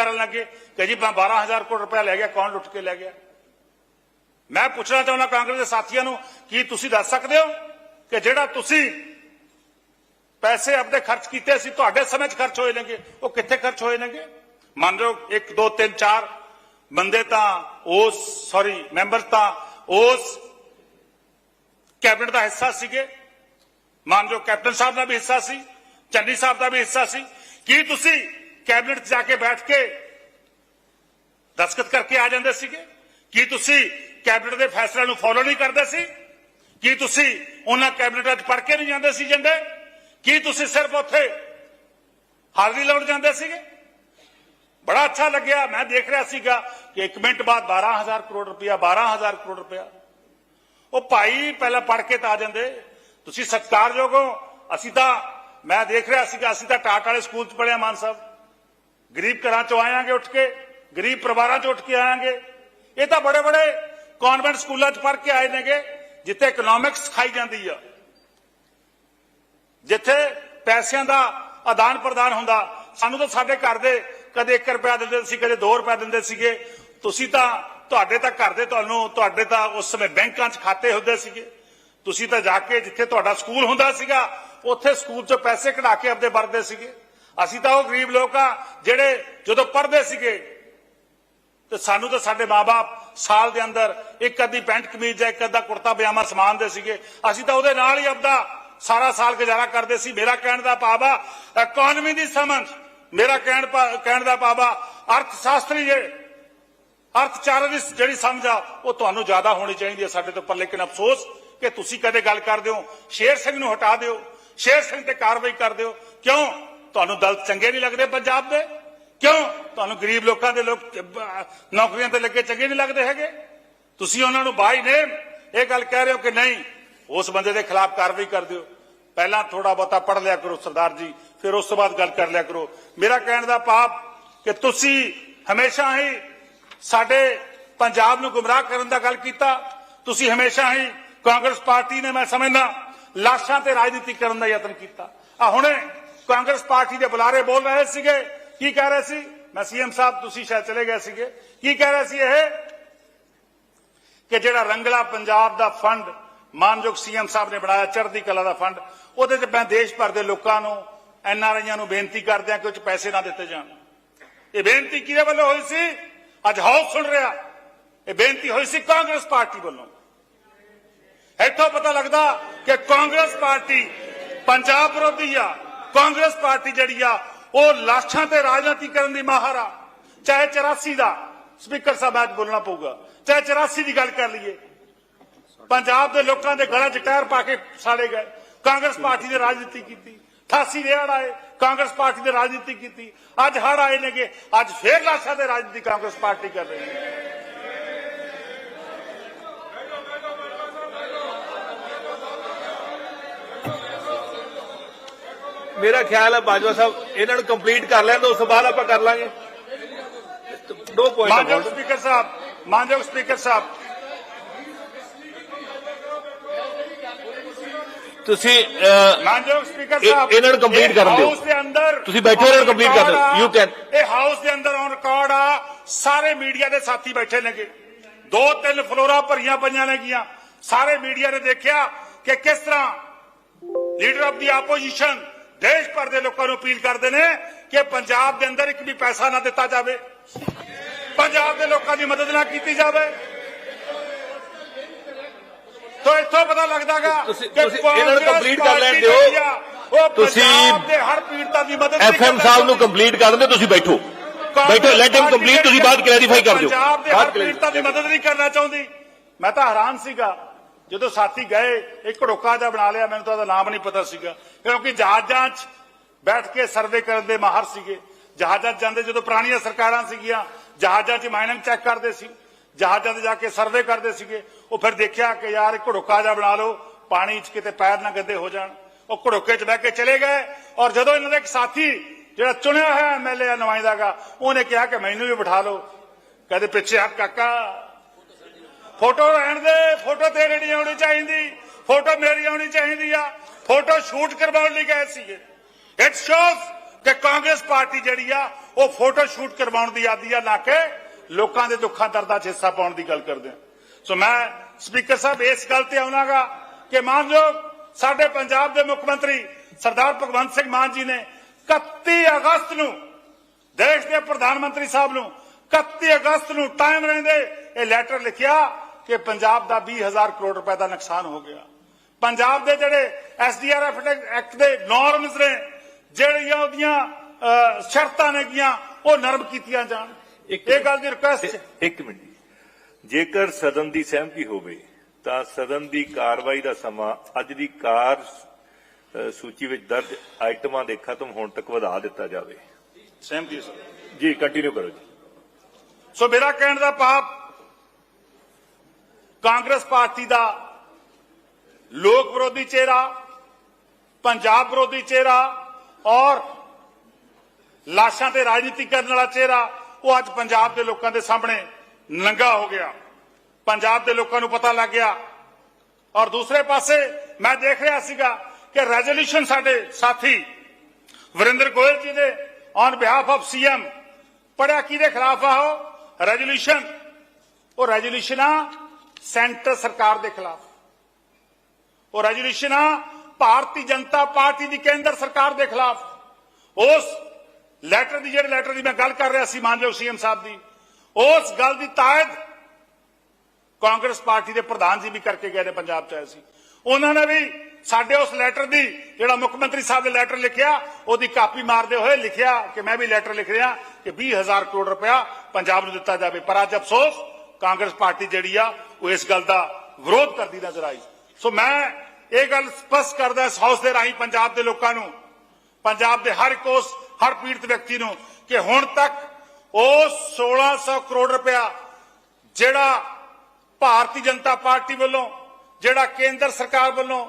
ਕਰਨ ਲੱਗੇ ਕਿ ਜੀ ਮੈਂ 12000 ਕਰੋੜ ਰੁਪਇਆ ਲੈ ਗਿਆ, ਕੌਣ ਲੁੱਟ ਕੇ ਲੈ ਗਿਆ? ਮੈਂ ਪੁੱਛਣਾ ਚਾਹੁੰਦਾ ਕਾਂਗਰਸ ਦੇ ਸਾਥੀਆਂ ਨੂੰ, ਕੀ ਤੁਸੀਂ ਦੱਸ ਸਕਦੇ ਹੋ ਕਿ ਜਿਹੜਾ ਤੁਸੀਂ ਪੈਸੇ ਆਪਣੇ ਖਰਚ ਕੀਤੇ ਸੀ, ਤੁਹਾਡੇ ਸਮੇਂ 'ਚ ਖਰਚ ਹੋਏ ਨੇਗੇ? ਉਹ ਕਿੱਥੇ ਖਰਚ ਹੋਏ ਨੇਗੇ? ਮੰਨ ਲਓ 1 2 3 4 ਬੰਦੇ ਤਾਂ ਉਸ ਸੌਰੀ ਮੈਂਬਰ ਤਾਂ ਉਸ ਕੈਬਨਿਟ ਦਾ ਹਿੱਸਾ ਸੀਗੇ। ਮੰਨ ਲਓ, ਕੈਪਟਨ ਸਾਹਿਬ ਦਾ ਵੀ ਹਿੱਸਾ ਸੀ, ਚੰਨੀ ਸਾਹਿਬ ਦਾ ਵੀ ਹਿੱਸਾ ਸੀ। ਕੀ ਤੁਸੀਂ ਕੈਬਨਿਟ 'ਚ ਜਾ ਕੇ ਬੈਠ ਕੇ ਦਸਖਤ ਕਰਕੇ ਆ ਜਾਂਦੇ ਸੀਗੇ? ਕੀ ਤੁਸੀਂ ਕੈਬਨਿਟ ਦੇ ਫੈਸਲਿਆਂ ਨੂੰ ਫੋਲੋ ਨਹੀਂ ਕਰਦੇ ਸੀ? ਕੀ ਤੁਸੀਂ ਉਹਨਾਂ ਕੈਬਨਿਟਾਂ 'ਚ ਪੜ ਕੇ ਨਹੀਂ ਜਾਂਦੇ ਸੀ ਏਜੰਡੇ ਕੀ ਤੁਸੀਂ ਸਿਰਫ ਉੱਥੇ ਹਾਜ਼ਰੀ ਲਾਉਣ ਜਾਂਦੇ ਸੀਗੇ? ਬੜਾ ਅੱਛਾ ਲੱਗਿਆ। ਮੈਂ ਦੇਖ ਰਿਹਾ ਸੀਗਾ ਕਿ 1 ਮਿੰਟ ਬਾਅਦ 12000 ਕਰੋੜ ਰੁਪਇਆ 12000 ਕਰੋੜ ਰੁਪਇਆ। ਉਹ ਭਾਈ ਪਹਿਲਾਂ ਪੜ ਕੇ ਤਾਂ ਆ ਜਾਂਦੇ। ਤੁਸੀਂ ਸਤਿਕਾਰਯੋਗ ਹੋ। ਅਸੀਂ ਤਾਂ, ਮੈਂ ਦੇਖ ਰਿਹਾ ਸੀਗਾ, ਅਸੀਂ ਤਾਂ ਟਾਟ ਵਾਲੇ ਸਕੂਲ 'ਚ ਪੜਿਆ ਮਾਨ ਸਾਹਿਬ। ਗਰੀਬ ਘਰਾਂ 'ਚੋਂ ਆਇਆਂਗੇ ਉੱਠ ਕੇ, ਗਰੀਬ ਪਰਿਵਾਰਾਂ 'ਚ ਉੱਠ ਕੇ ਆਇਆਂਗੇ। ਇਹ ਤਾਂ ਬੜੇ ਬੜੇ ਕਨਵੈਂਟ ਸਕੂਲਾਂ 'ਚ ਪੜ੍ਹ ਕੇ ਆਏ ਨੇਗੇ, ਜਿੱਥੇ ਇਕਨੋਮਿਕਸ ਸਿਖਾਈ ਜਾਂਦੀ ਆ। ਜਿੱਥੇ ਪੈਸਿਆਂ ਦਾ ਆਦਾਨ ਪ੍ਰਦਾਨ ਹੁੰਦਾ, ਸਾਨੂੰ ਤਾਂ ਸਾਡੇ ਘਰ ਦੇ ਕਦੇ 1 ਰੁਪਿਆ ਦਿੰਦੇ ਸੀ, ਕਦੇ 2 ਰੁਪਏ ਦਿੰਦੇ ਸੀਗੇ। ਤੁਸੀਂ ਤਾਂ ਤੁਹਾਡੇ ਤਾਂ ਘਰ ਦੇ ਤੁਹਾਨੂੰ, ਤੁਹਾਡੇ ਤਾਂ ਉਸ ਸਮੇਂ ਬੈਂਕਾਂ 'ਚ ਖਾਤੇ ਹੁੰਦੇ ਸੀਗੇ। ਤੁਸੀਂ ਤਾਂ ਜਾ ਕੇ ਜਿੱਥੇ ਤੁਹਾਡਾ ਸਕੂਲ ਹੁੰਦਾ ਸੀਗਾ, ਉੱਥੇ ਸਕੂਲ 'ਚੋਂ ਪੈਸੇ ਕਢਾ ਕੇ ਆਪਦੇ ਵਰਦੇ ਸੀਗੇ। ਅਸੀਂ ਤਾਂ ਉਹ ਗਰੀਬ ਲੋਕ ਆ, ਜਿਹੜੇ ਜਦੋਂ ਪੜ੍ਹਦੇ ਸੀਗੇ, ਤੇ ਸਾਨੂੰ ਤਾਂ ਸਾਡੇ ਮਾਪੇ ਸਾਲ ਦੇ ਅੰਦਰ ਇੱਕ ਅੱਧੀ ਪੈਂਟ ਕਮੀਜ਼ ਜਾਂ ਇੱਕ ਅੱਧਾ ਕੁੜਤਾ, ਪਜਾਮਾ ਸਮਾਨਦੇ ਸੀਗੇ। ਅਸੀਂ ਤਾਂ ਉਹਦੇ ਨਾਲ ਹੀ ਆਪਦਾ ਸਾਰਾ ਸਾਲ ਗੁਜ਼ਾਰਾ ਕਰਦੇ ਸੀ। ਮੇਰਾ ਕਹਿਣ ਦਾ ਭਾਵ ਆ ਇਕਨੋਮੀ ਦੀ ਸਮਝ। ਮੇਰਾ ਕਹਿਣ ਭਾ- ਕਹਿਣ ਦਾ ਭਾਵ ਆ ਅਰਥ ਸ਼ਾਸਤਰੀ ਜੇ ਅਰਥਚਾਰੇ ਦੀ ਜਿਹੜੀ ਸਮਝ ਆ, ਉਹ ਤੁਹਾਨੂੰ ਜ਼ਿਆਦਾ ਹੋਣੀ ਚਾਹੀਦੀ ਹੈ ਸਾਡੇ ਤੋਂ। ਪਰ ਲੇਕਿਨ ਅਫਸੋਸ ਕਿ ਤੁਸੀਂ ਕਦੇ ਗੱਲ ਕਰਦੇ ਹੋ, ਸ਼ੇਰ ਸਿੰਘ ਨੂੰ ਹਟਾ ਦਿਓ, ਸ਼ੇਰ ਸਿੰਘ ਤੇ ਕਾਰਵਾਈ ਕਰ ਦਿਓ। ਕਿਉਂ? ਤੁਹਾਨੂੰ ਦਲ ਚੰਗੇ ਨਹੀਂ ਲੱਗਦੇ ਪੰਜਾਬ ਦੇ? ਕਿਉਂ? ਤੁਹਾਨੂੰ ਗਰੀਬ ਲੋਕਾਂ ਦੇ ਲੋਕ ਨੌਕਰੀਆਂ ਤੇ ਲੱਗੇ ਚੰਗੇ ਨਹੀਂ ਲੱਗਦੇ ਹੈਗੇ? ਤੁਸੀਂ ਉਹਨਾਂ ਨੂੰ ਬਾਈ ਨੇ। ਇਹ ਗੱਲ ਕਹਿ ਰਹੇ ਹੋ ਕਿ ਨਹੀਂ, ਉਸ ਬੰਦੇ ਦੇ ਖਿਲਾਫ ਕਾਰਵਾਈ ਕਰ ਦਿਓ। ਪਹਿਲਾਂ ਥੋੜਾ ਬਹੁਤਾ ਪੜ ਲਿਆ ਕਰੋ ਸਰਦਾਰ ਜੀ, ਫਿਰ ਉਸ ਤੋਂ ਬਾਅਦ ਗੱਲ ਕਰ ਲਿਆ ਕਰੋ। ਮੇਰਾ ਕਹਿਣ ਦਾ ਪਾਪ ਕਿ ਤੁਸੀਂ ਹਮੇਸ਼ਾ ਹੀ ਸਾਡੇ ਪੰਜਾਬ ਨੂੰ ਗੁੰਮਰਾਹ ਕਰਨ ਦਾ ਗੱਲ ਕੀਤਾ। ਤੁਸੀਂ ਹਮੇਸ਼ਾ ਹੀ ਕਾਂਗਰਸ ਪਾਰਟੀ ਨੇ, ਮੈਂ ਸਮਝਦਾ, ਲਾਸ਼ਾਂ ਤੇ ਰਾਜਨੀਤੀ ਕਰਨ ਦਾ ਯਤਨ ਕੀਤਾ। ਆ ਹੁਣੇ ਕਾਂਗਰਸ ਪਾਰਟੀ ਦੇ ਬੁਲਾਰੇ ਬੋਲ ਰਹੇ ਸੀਗੇ। ਕੀ ਕਹਿ ਰਹੇ ਸੀ? ਮੈਂ ਸੀਐਮ ਸਾਹਿਬ, ਤੁਸੀਂ ਸ਼ਾਇਦ ਚਲੇ ਗਏ ਸੀਗੇ। ਕੀ ਕਹਿ ਰਹੇ ਸੀ ਇਹ? ਕਿ ਜਿਹੜਾ ਰੰਗਲਾ ਪੰਜਾਬ ਦਾ ਫੰਡ, ਮਾਨਯੋਗ ਸੀਐਮ ਸਾਹਿਬ ਨੇ ਬਣਾਇਆ, ਚੜ੍ਹਦੀ ਕਲਾ ਦਾ ਫੰਡ, ਉਹਦੇ 'ਚ ਮੈਂ ਦੇਸ਼ ਭਰ ਦੇ ਲੋਕਾਂ ਨੂੰ, ਐਨ ਆਰ ਆਈਆਂ ਨੂੰ ਬੇਨਤੀ ਕਰਦੇ ਆ ਕਿ ਉਹ 'ਚ ਪੈਸੇ ਨਾ ਦਿੱਤੇ ਜਾਣ। ਇਹ ਬੇਨਤੀ ਕਿਹਦੇ ਵੱਲੋਂ ਹੋਈ ਸੀ? ਅੱਜ ਹਾਊਸ ਸੁਣ ਰਿਹਾ। ਇਹ ਬੇਨਤੀ ਹੋਈ ਸੀ ਕਾਂਗਰਸ ਪਾਰਟੀ ਵੱਲੋਂ। ਇੱਥੋਂ ਪਤਾ ਲੱਗਦਾ ਕਿ ਕਾਂਗਰਸ ਪਾਰਟੀ ਪੰਜਾਬ ਵਿਰੋਧੀ ਆ। ਕਾਂਗਰਸ ਪਾਰਟੀ ਜਿਹੜੀ ਆ ਉਹ ਲਾਸ਼ਾਂ ਤੇ ਰਾਜਨੀਤੀ ਕਰਨ ਦੀ ਮਾਹਰ ਆ ਚਾਹੇ 84 ਦਾ ਸਪੀਕਰ ਸਾਹਿਬ ਅੱਜ ਬੋਲਣਾ ਪਊਗਾ ਚਾਹੇ 84 ਦੀ ਗੱਲ ਕਰ ਲਈਏ ਪੰਜਾਬ ਦੇ ਲੋਕਾਂ ਦੇ ਗਲਾਂ 'ਚ ਟਾਇਰ ਪਾ ਕੇ ਸਾੜੇ ਗਏ ਕਾਂਗਰਸ ਪਾਰਟੀ ਨੇ ਰਾਜਨੀਤੀ ਕੀਤੀ 88 ਦੇ ਹੜ ਆਏ ਕਾਂਗਰਸ ਪਾਰਟੀ ਨੇ ਰਾਜਨੀਤੀ ਕੀਤੀ ਅੱਜ ਹੜ ਆਏ ਨੇਗੇ ਅੱਜ ਫੇਰ ਲਾਸ਼ਾਂ ਤੇ ਰਾਜਨੀਤੀ ਕਾਂਗਰਸ ਪਾਰਟੀ ਕਰ ਰਹੀ ਹੈ ਮੇਰਾ ਖਿਆਲ ਹੈ ਬਾਜਵਾ ਸਾਹਿਬ ਇਹਨਾਂ ਨੂੰ ਕੰਪਲੀਟ ਕਰ ਲੈਣ ਤੋਂ ਉਸ ਤੋਂ ਬਾਅਦ ਆਪਾਂ ਕਰ ਲਾਂਗੇ ਦੋ ਮਾਨਯੋਗ ਪੁਆਇੰਟ ਸਪੀਕਰ ਸਾਹਿਬ ਮਾਨਯੋਗ ਸਪੀਕਰ ਸਾਹਿਬ ਤੁਸੀਂ ਅਹ, ਮਾਨਯੋਗ ਸਪੀਕਰ ਇਹ- ਸਾਹਿਬ ਇਹਨਾਂ ਨੂੰ complete ਇਹ ਕਰਨ ਦਿਓ। ਹਾਊਸ ਦੇ ਅੰਦਰ ਤੁਸੀਂ ਬੈਠੋ, ਇਹਨਾਂ ਨੂੰ on complete ਕਰ ਦਿਓ। record ਆ, You can. ਇਹ ਹਾਊਸ ਦੇ ਅੰਦਰ ਔਨ ਰਿਕਾਰਡ ਆ ਸਾਰੇ ਮੀਡੀਆ ਦੇ ਸਾਥੀ ਬੈਠੇ ਨੇਗੇ ਦੋ ਤਿੰਨ ਫਲੋਰਾਂ ਭਰੀਆਂ ਪਈਆਂ ਨੇਗੀਆਂ ਸਾਰੇ ਮੀਡੀਆ ਨੇ ਦੇਖਿਆ ਕਿ ਕਿਸ ਤਰ੍ਹਾਂ ਲੀਡਰ ਆਫ ਦੀ ਆਪੋਜੀਸ਼ਨ ਦੇਸ਼ ਭਰ ਦੇ ਲੋਕਾਂ ਨੂੰ ਅਪੀਲ ਕਰਦੇ ਨੇ ਕਿ ਪੰਜਾਬ ਦੇ ਅੰਦਰ ਇੱਕ ਵੀ ਪੈਸਾ ਨਾ ਦਿੱਤਾ ਜਾਵੇ। ਪੰਜਾਬ ਦੇ ਲੋਕਾਂ ਦੀ ਮਦਦ ਨਾ ਕੀਤੀ ਜਾਵੇ। ਤੋ ਇੱਥੋਂ ਪਤਾ ਲੱਗਦਾਗਾ ਤੁਸੀਂ- ਇਹਨਾਂ ਨੂੰ complete ਕਰ ਲੈਣ ਦਿਓ। ਤੁਸੀਂ ਹਰ ਪੀੜਤਾ ਦੀ ਮਦਦ ਐਫਐਮ ਸਾਹਿਬ ਨੂੰ। ਕੰਪਲੀਟ ਕਰਨ ਦਿਓ ਤੁਸੀਂ ਬੈਠੋ। ਬੈਠੋ ਲੈਟ ਹਿਮ ਕੰਪਲੀਟ ਤੁਸੀਂ ਬਾਅਦ ਕਲੈਰੀਫਾਈ ਕਰ ਦਿਓ। ਪੰਜਾਬ ਦੇ ਹਰ ਪੀੜਤਾ ਦੀ ਮਦਦ ਨਹੀਂ ਕਰਨਾ ਚਾਹੁੰਦੀ। ਮੈਂ ਤਾਂ ਹੈਰਾਨ ਸੀਗਾ ਜਦੋਂ ਸਾਥੀ ਗਏ, ਇੱਕ ਢੋਕਾ ਜਿਹਾ ਬਣਾ ਲਿਆ, ਮੈਨੂੰ ਤਾਂ ਉਹਦਾ ਨਾਮ ਨਹੀਂ ਪਤਾ ਸੀਗਾ। ਕਿਉਂਕਿ ਜਹਾਜ਼ਾਂ 'ਚ ਬੈਠ ਕੇ ਸਰਵੇ ਕਰਨ ਦੇ ਮਾਹਰ ਸੀਗੇ। ਜਹਾਜ਼ਾਂ 'ਚ ਜਾਂਦੇ ਜਦੋਂ ਪੁਰਾਣੀਆਂ ਸਰਕਾਰਾਂ ਸੀਗੀਆਂ, ਜਹਾਜ਼ਾਂ 'ਚ ਮਾਈਨਿੰਗ ਚੈੱਕ ਕਰਦੇ ਸੀ। ਜਹਾਜ਼ਾਂ ਤੇ ਜਾ ਕੇ ਸਰਵੇ ਕਰਦੇ ਸੀਗੇ। ਉਹ ਫਿਰ ਦੇਖਿਆ ਕਿ ਯਾਰ, ਇੱਕ ਢੋਕਾ ਜਿਹਾ ਬਣਾ ਲਓ, ਪਾਣੀ 'ਚ ਕਿਤੇ ਪੈਰ ਨਾ ਗੰਦੇ ਹੋ ਜਾਣ। ਉਹ ਘੜੋਕੇ 'ਚ ਬਹਿ ਕੇ ਚਲੇ ਗਏ ਔਰ ਜਦੋਂ ਇਹਨਾਂ ਦਾ ਇੱਕ ਸਾਥੀ ਜਿਹੜਾ ਚੁਣਿਆ ਹੋਇਆ ਐਮਐਲਏ ਨੁਮਾਇੰਦਾਗਾ ਉਹਨੇ ਕਿਹਾ ਕਿ ਮੈਨੂੰ ਵੀ ਬਿਠਾ ਲਓ। ਕਹਿੰਦੇ ਪਿੱਛੇ ਹੱਥ ਕਾਕਾ ਫੋਟੋ ਰਹਿਣ ਦੇ, ਫੋਟੋ ਤੇਰੇ ਨਹੀਂ ਆਉਣੀ ਚਾਹੀਦੀ, ਫੋਟੋ ਮੇਰੀ ਆਉਣੀ ਚਾਹੀਦੀ ਆ। ਫੋਟੋ ਸ਼ੂਟ ਕਰਵਾਉਣ ਲਈ ਗਏ ਸੀਗੇ। ਇਟ ਸ਼ੋਜ਼ ਕਿ ਕਾਂਗਰਸ ਪਾਰਟੀ ਜਿਹੜੀ ਆ, ਉਹ ਫੋਟੋ ਸ਼ੂਟ ਕਰਵਾਉਣ ਦੀ ਆਦੀ ਆ, ਨਾ ਕਿ ਲੋਕਾਂ ਦੇ ਦੁੱਖਾਂ ਦਰਦਾਂ 'ਚ ਹਿੱਸਾ ਪਾਉਣ ਦੀ ਗੱਲ ਕਰਦੇ ਆ। ਸੋ ਮੈਂ ਸਪੀਕਰ ਸਾਹਿਬ ਇਸ ਗੱਲ ਤੇ ਆਉਣਾਗਾ ਕਿ ਮਾਨਯੋਗ ਸਾਡੇ ਪੰਜਾਬ ਦੇ ਮੁੱਖ ਮੰਤਰੀ ਸਰਦਾਰ ਭਗਵੰਤ ਸਿੰਘ ਮਾਨ ਜੀ ਨੇ 31 ਅਗਸਤ ਨੂੰ ਦੇਸ਼ ਦੇ ਪ੍ਰਧਾਨ ਮੰਤਰੀ ਸਾਹਿਬ ਨੂੰ 31 ਅਗਸਤ ਨੂੰ ਟਾਈਮ ਰਹਿੰਦੇ ਇਹ ਲੈਟਰ ਲਿਖਿਆ। ਕਿ ਪੰਜਾਬ ਦਾ 20000 ਕਰੋੜ ਰੁਪਏ ਦਾ ਨੁਕਸਾਨ ਹੋ ਗਿਆ। ਪੰਜਾਬ ਦੇ ਜਿਹੜੇ ਐਸਡੀਆਰਐਫ ਐਕਟ ਦੇ ਨਾਰਮਸ ਨੇ ਜਿਹੜੀਆਂ ਉਹਦੀਆਂ ਸ਼ਰਤਾਂ ਨੇਗੀਆਂ ਉਹ ਨਰਮ ਕੀਤੀਆਂ ਜਾਣ। ਇੱਕ- ਇਹ ਗੱਲ ਦੀ ਰਿਕੁਐਸਟ ਇੱਕ ਮਿੰਟ ਜੇਕਰ ਸਦਨ ਦੀ ਸਹਿਮਤੀ ਹੋਵੇ ਤਾਂ ਸਦਨ ਦੀ ਕਾਰਵਾਈ ਦਾ ਸਮਾਂ ਅੱਜ ਦੀ ਕਾਰ ਸੂਚੀ ਵਿੱਚ ਦਰਜ ਆਈਟਮਾਂ ਦੇ ਖਤਮ ਹੋਣ ਤੱਕ ਵਧਾ ਦਿੱਤਾ ਜਾਵੇ। ਸਹਿਮਤੀ ਜੀ ਕੰਟੀਨਿਊ ਕਰੋ ਜੀ। ਸੋ ਮੇਰਾ ਕਹਿਣ ਦਾ ਭਾਵ ਕਾਂਗਰਸ ਪਾਰਟੀ ਦਾ ਲੋਕ ਵਿਰੋਧੀ ਚਿਹਰਾ, ਪੰਜਾਬ ਵਿਰੋਧੀ ਚਿਹਰਾ ਔਰ ਲਾਸ਼ਾਂ ਤੇ ਰਾਜਨੀਤੀ ਕਰਨ ਵਾਲਾ ਚਿਹਰਾ, ਉਹ ਅੱਜ ਪੰਜਾਬ ਦੇ ਲੋਕਾਂ ਦੇ ਸਾਹਮਣੇ ਨੰਗਾ ਹੋ ਗਿਆ। ਪੰਜਾਬ ਦੇ ਲੋਕਾਂ ਨੂੰ ਪਤਾ ਲੱਗ ਗਿਆ। ਔਰ ਦੂਸਰੇ ਪਾਸੇ ਮੈਂ ਦੇਖ ਰਿਹਾ ਸੀਗਾ ਕਿ ਰੈਜ਼ੋਲੂਸ਼ਨ ਸਾਡੇ ਸਾਥੀ ਵਰਿੰਦਰ ਗੋਇਲ ਜੀ ਦੇ ਔਨ ਬਿਹਾਫ ਆਫ ਸੀਐਮ ਪੜਿਆ ਕਿਹਦੇ ਖਿਲਾਫ ਆ ਉਹ? ਰੈਜ਼ੋਲੂਸ਼ਨ ਉਹ ਰੈਜ਼ੋਲੂਸ਼ਨ ਸੈਂਟਰ ਸਰਕਾਰ ਦੇ ਖਿਲਾਫ। ਉਹ ਰੈਜ਼ੋਲੂਸ਼ਨ ਭਾਰਤੀ ਜਨਤਾ ਪਾਰਟੀ ਦੀ ਕੇਂਦਰ ਸਰਕਾਰ ਦੇ ਖਿਲਾਫ। ਉਸ ਲੈਟਰ ਦੀ, ਜਿਹੜੇ ਲੈਟਰ ਦੀ ਮੈਂ ਗੱਲ ਕਰ ਰਿਹਾ ਸੀ, ਮਾਨਯੋਗ ਸੀਐਮ ਸਾਹਿਬ ਦੀ, ਉਸ ਗੱਲ ਦੀ ਤਾਇਦ ਕਾਂਗਰਸ ਪਾਰਟੀ ਦੇ ਪ੍ਰਧਾਨ ਜੀ ਵੀ ਕਰਕੇ ਗਏ ਨੇ ਪੰਜਾਬ ਚ ਆਏ ਸੀ। ਉਹਨਾਂ ਨੇ ਵੀ ਸਾਡੇ ਉਸ ਲੈਟਰ ਦੀ, ਜਿਹੜਾ ਮੁੱਖ ਮੰਤਰੀ ਸਾਹਿਬ ਨੇ ਲੈਟਰ ਲਿਖਿਆ, ਉਹਦੀ ਕਾਪੀ ਮਾਰਦੇ ਹੋਏ ਲਿਖਿਆ ਕਿ ਮੈਂ ਵੀ ਲੈਟਰ ਲਿਖ ਰਿਹਾ ਕਿ 20000 ਕਰੋੜ ਰੁਪਇਆ ਪੰਜਾਬ ਨੂੰ ਦਿੱਤਾ ਜਾਵੇ। ਪਰ ਅੱਜ ਅਫਸੋਸ ਕਾਂਗਰਸ ਪਾਰਟੀ ਜਿਹੜੀ ਆ, ਉਹ ਇਸ ਗੱਲ ਦਾ ਵਿਰੋਧ ਕਰਦੀ ਨਜ਼ਰ ਆਈ। ਸੋ ਮੈਂ ਇਹ ਗੱਲ ਸਪਸ਼ਟ ਕਰਦਾ ਇਸ ਹਾਊਸ ਦੇ ਰਾਹੀਂ ਪੰਜਾਬ ਦੇ ਲੋਕਾਂ ਨੂੰ, ਪੰਜਾਬ ਦੇ ਹਰ ਇੱਕ ਉਸ, ਹਰ ਪੀੜਤ ਵਿਅਕਤੀ ਨੂੰ ਕਿ ਹੁਣ ਤੱਕ ਉਹ 1600 ਕਰੋੜ ਰੁਪਇਆ ਜਿਹੜਾ ਭਾਰਤੀ ਜਨਤਾ ਪਾਰਟੀ ਵੱਲੋਂ, ਜਿਹੜਾ ਕੇਂਦਰ ਸਰਕਾਰ ਵੱਲੋਂ,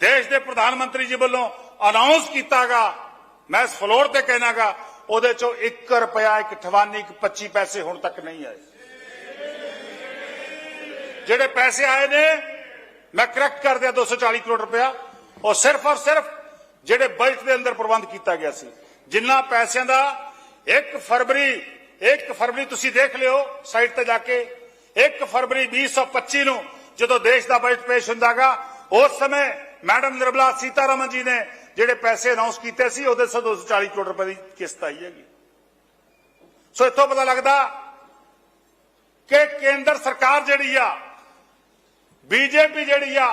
ਦੇਸ਼ ਦੇ ਪ੍ਰਧਾਨ ਮੰਤਰੀ ਜੀ ਵੱਲੋਂ ਅਨਾਉਂਸ ਕੀਤਾਗਾ, ਮੈਂ ਇਸ ਫਲੋਰ ਤੇ ਕਹਿਣਾਗਾ, ਉਹਦੇ ਚੋਂ 1 ਰੁਪਇਆ, ਇੱਕ 58 ਇੱਕ 25 ਪੈਸੇ ਹੁਣ ਤੱਕ ਨਹੀਂ ਆਏ। ਜਿਹੜੇ ਪੈਸੇ ਆਏ ਨੇ, ਮੈਂ ਕਰੈਕਟ ਕਰ ਦਿਆ 240 ਕਰੋੜ ਰੁਪਇਆ। ਉਹ ਸਿਰਫ ਔਰ ਸਿਰਫ ਜਿਹੜੇ ਬਜਟ ਦੇ ਅੰਦਰ ਪ੍ਰਬੰਧ ਕੀਤਾ ਗਿਆ ਸੀ। ਜਿੰਨਾ ਪੈਸਿਆਂ ਦਾ 1 ਫਰਵਰੀ 1 ਫਰਵਰੀ ਤੁਸੀਂ ਦੇਖ ਲਿਓ ਸਾਈਟ ਤੇ ਜਾ ਕੇ 1 ਫਰਵਰੀ 2025 ਨੂੰ ਜਦੋਂ ਦੇਸ਼ ਦਾ ਬਜਟ ਪੇਸ਼ ਹੁੰਦਾਗਾ, ਉਸ ਸਮੇਂ ਮੈਡਮ ਨਿਰਮਲਾ ਸੀਤਾਰਮਨ ਜੀ ਨੇ ਜਿਹੜੇ ਪੈਸੇ ਅਨਾਉਂਸ ਕੀਤੇ ਸੀ, ਉਹਦੇ 240 ਕਰੋੜ ਰੁਪਏ ਦੀ ਕਿਸ਼ਤ ਆਈ ਹੈਗੀ। ਸੋ ਇੱਥੋਂ ਪਤਾ ਲੱਗਦਾ ਕਿ ਕੇਂਦਰ ਸਰਕਾਰ ਜਿਹੜੀ ਆ ਬੀਜੇਪੀ ਜਿਹੜੀ ਆ,